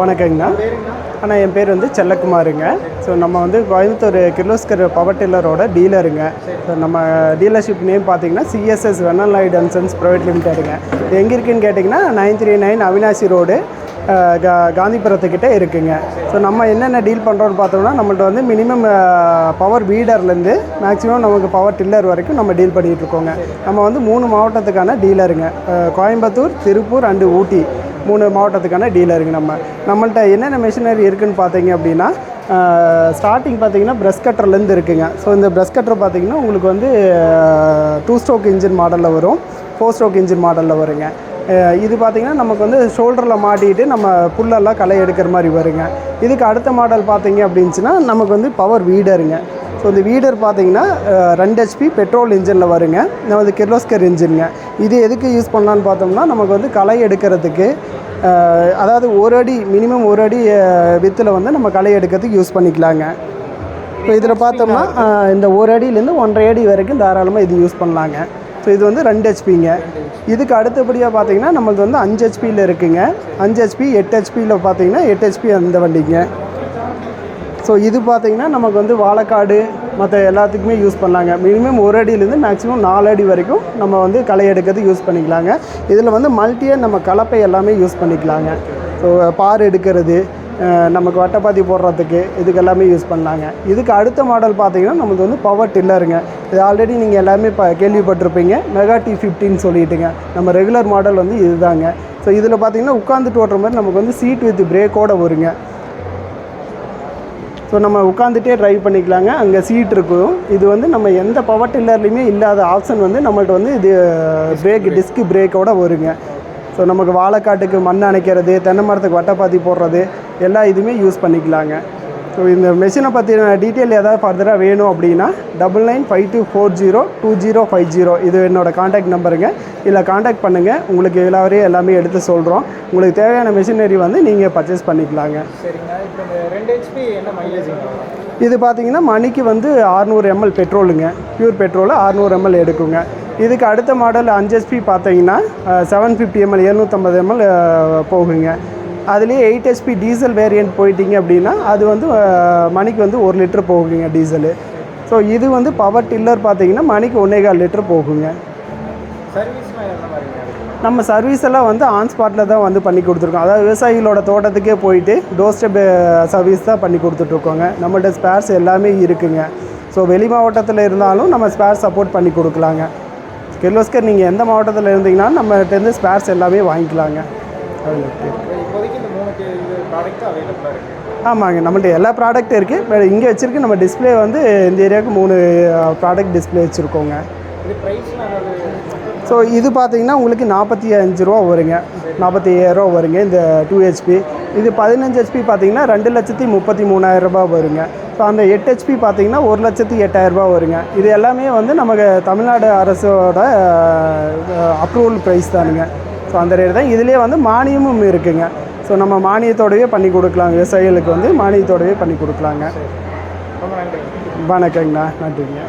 வணக்கங்கண்ணா. அண்ணா என் பேர் வந்து செல்லக்குமாருங்க. ஸோ நம்ம வந்து கோயம்புத்தூர் கிர்லோஸ்கர் பவர் டில்லரோட டீலருங்க ஸோ நம்ம டீலர்ஷிப் நேம் பார்த்தீங்கன்னா சிஎஸ்எஸ் வெனலாய்ட் அண்ட் சன்ஸ் ப்ரைவேட் லிமிடெடுங்க இது எங்கே இருக்குன்னு கேட்டிங்கன்னா nine three nine Avinashi road கா காந்திபுரத்துக்கிட்ட இருக்குங்க. ஸோ நம்ம என்னென்ன டீல் பண்ணுறோன்னு பார்த்தோம்னா நம்மள்ட்ட வந்து மினிமம் பவர் வீடர்லேருந்து மேக்ஸிமம் நமக்கு பவர் டில்லர் வரைக்கும் நம்ம டீல் பண்ணிகிட்டு இருக்கோங்க. நம்ம வந்து மூணு மாவட்டத்துக்கான டீலருங்க கோயம்புத்தூர் திருப்பூர் அண்டு ஊட்டி. மூணு மாவட்டத்துக்கான டீலருங்க நம்ம. நம்மள்ட்ட என்னென்ன மிஷினரி இருக்குன்னு பார்த்தீங்க அப்படின்னா ஸ்டார்டிங் பார்த்தீங்கன்னா ப்ரெஷ் கட்டர்லேருந்து இருக்குங்க. ஸோ இந்த ப்ரெஷ் கட்டர் பார்த்தீங்கன்னா உங்களுக்கு வந்து டூ ஸ்ட்ரோக் இன்ஜின் மாடலில் வரும். ஃபோர் ஸ்ட்ரோக் இன்ஜின் மாடலில் வருங்க. இது பார்த்தீங்கன்னா நமக்கு வந்து ஷோல்டரில் மாட்டிட்டு நம்ம புல்லெல்லாம் களை எடுக்கிற மாதிரி வருங்க. இதுக்கு அடுத்த மாடல் பார்த்தீங்க அப்படின்ச்சுன்னா நமக்கு வந்து பவர் வீடருங்க ஸோ இந்த வீடர் பார்த்தீங்கன்னா ரெண்டு ஹெச்பி பெட்ரோல் இன்ஜினில் வருங்க. நமது கிர்லோஸ்கர் இன்ஜினுங்க இது எதுக்கு யூஸ் பண்ணலான்னு பார்த்தோம்னா நமக்கு வந்து களை எடுக்கிறதுக்கு அதாவது ஒரு அடி மினிமம் ஒரு அடி வித்தில் வந்து நம்ம களை எடுக்கிறதுக்கு யூஸ் பண்ணிக்கலாங்க. இப்போ இதில் பார்த்தோம்னா இந்த ஒரு அடியிலேருந்து ஒன்றரை அடி வரைக்கும் தாராளமாக இது யூஸ் பண்ணலாங்க. ஸோ இது வந்து ரெண்டு ஹெச்பிங்க இதுக்கு அடுத்தபடியாக பார்த்தீங்கன்னா நம்மளது வந்து அஞ்சு ஹெச்பியில் இருக்குங்க. அஞ்சு ஹெச்பி எட்டு ஹெச்பியில் பார்த்தீங்கன்னா எட்டு ஹெச்பி அந்த வண்டிங்க. ஸோ இது பார்த்தீங்கன்னா நமக்கு வந்து வாழைக்காடு மற்ற எல்லாத்துக்குமே யூஸ் பண்ணலாங்க. மினிமம் ஒரு அடியிலேருந்து மேக்ஸிமம் நாலு அடி வரைக்கும் நம்ம வந்து களை எடுக்கிறதுக்கு யூஸ் பண்ணிக்கலாங்க. இதில் வந்து மல்டியாக நம்ம கலப்பை எல்லாமே யூஸ் பண்ணிக்கலாங்க. ஸோ பார் எடுக்கிறது நமக்கு வட்டப்பாத்தி போடுறதுக்கு இதுக்கு எல்லாமே யூஸ் பண்ணலாங்க. இதுக்கு அடுத்த மாடல் பார்த்தீங்கன்னா நமக்கு வந்து பவர் டில்லருங்க இது ஆல்ரெடி நீங்கள் எல்லாமே இப்போ கேள்விப்பட்டிருப்பீங்க. மெகா டி ஃபிஃப்டின்னு சொல்லிட்டுங்க. நம்ம ரெகுலர் மாடல் வந்து இதுதாங்க. ஸோ இதில் பார்த்தீங்கன்னா உட்காந்துட்டு ஓட்டுற மாதிரி நமக்கு வந்து சீட் வித் பிரேக்கோட வருங்க. ஸோ நம்ம உட்காந்துட்டே ட்ரைவ் பண்ணிக்கலாங்க. அங்கே சீட் இருக்கும். இது வந்து நம்ம எந்த பவர் டில்லர்லையுமே இல்லாத ஆப்ஷன் வந்து நம்மள்ட்ட வந்து இது பிரேக் டிஸ்க் பிரேக்கோட வருங்க. ஸோ நமக்கு வாழைக்காட்டுக்கு மண் அணைக்கிறது தென்னை மரத்துக்கு வட்டப்பாத்தி போடுறது எல்லா இதுவுமே யூஸ் பண்ணிக்கலாங்க. ஸோ இந்த மெஷினை பற்றின டீட்டெயில் ஏதாவது ஃபர்தராக வேணும் அப்படின்னா double nine five two four zero two zero five zero இது என்னோட காண்டாக்ட் நம்பருங்க இதில் காண்டாக்ட் பண்ணுங்கள் உங்களுக்கு எல்லாரையும் எல்லாமே எடுத்து சொல்கிறோம் உங்களுக்கு தேவையான மெஷினரி வந்து நீங்கள் பர்ச்சேஸ் பண்ணிக்கலாங்க. சரிங்க. இப்போ இந்த ரெண்டு ஹெச்பி என்ன இது பார்த்தீங்கன்னா மணிக்கு வந்து 600 எம்எல் பெட்ரோலுங்க பியூர் பெட்ரோல் 600 எம்எல் எடுக்குங்க. இதுக்கு அடுத்த மாடல் அஞ்சு ஹெச்பி பார்த்தீங்கன்னா செவன் ஃபிஃப்டி எம்எல் எழுநூற்றம்பது எம்எல் போகுங்க. அதுலேயே எயிட் ஹெச்பி டீசல் வேரியன்ட் போயிட்டீங்க அப்படின்னா அது வந்து மணிக்கு வந்து ஒரு லிட்டர் போகுங்க டீசலு ஸோ இது வந்து பவர் டில்லர் பார்த்தீங்கன்னா மணிக்கு ஒன்றே கால் லிட்டர் போகுங்க நம்ம சர்வீஸ் எல்லாம் வந்து ஆன் ஸ்பாட்டில் தான் வந்து பண்ணி கொடுத்துருக்கோம். அதாவது விவசாயிகளோட தோட்டத்துக்கே போயிட்டு டோர் ஸ்டெப் சர்வீஸ் தான் பண்ணி கொடுத்துட்ருக்கோங்க. நம்மள்ட்ட ஸ்பேர்ஸ் எல்லாமே இருக்குங்க. ஸோ வெளி மாவட்டத்தில் இருந்தாலும் நம்ம ஸ்பேர் சப்போர்ட் பண்ணி கொடுக்கலாங்க. கிர்லோஸ்கர் நீங்கள் எந்த மாவட்டத்தில் இருந்தீங்கன்னா நம்மகிட்டேருந்து ஸ்பேர்ஸ் எல்லாமே வாங்கிக்கலாங்க. ஆமாங்க நம்மள்ட்ட எல்லா ப்ராடக்ட் இருக்குது இங்கே வச்சுருக்கு நம்ம டிஸ்ப்ளே வந்து இந்த ஏரியாவுக்கு மூணு ப்ராடக்ட் டிஸ்ப்ளே வச்சுருக்கோங்க. ஸோ இது பார்த்தீங்கன்னா உங்களுக்கு நாற்பத்தி அஞ்சு ரூபா வருங்க. நாற்பத்தி ஐயாயிரரூவா வருங்க இந்த டூ ஹெச்பி இது பதினஞ்சு ஹெச்பி பார்த்தீங்கன்னா ரெண்டு லட்சத்தி முப்பத்தி மூணாயிரம் ரூபாய் வருங்க. ஸோ அந்த எட்டு ஹெச்பி பார்த்தீங்கன்னா ஒரு லட்சத்தி எட்டாயிரம் ரூபாய் வருங்க. இது எல்லாமே வந்து நமக்கு தமிழ்நாடு அரசோட அப்ரூவல் ப்ரைஸ் தானுங்க. ஸோ அந்த ரேட் தான். இதுலேயே வந்து மானியமும் இருக்குங்க. ஸோ நம்ம மானியத்தோடவே பண்ணி கொடுக்கலாம். விவசாயிகளுக்கு வந்து மானியத்தோடவே பண்ணி கொடுக்கலாங்க. வணக்கங்கண்ணா. நன்றிங்க.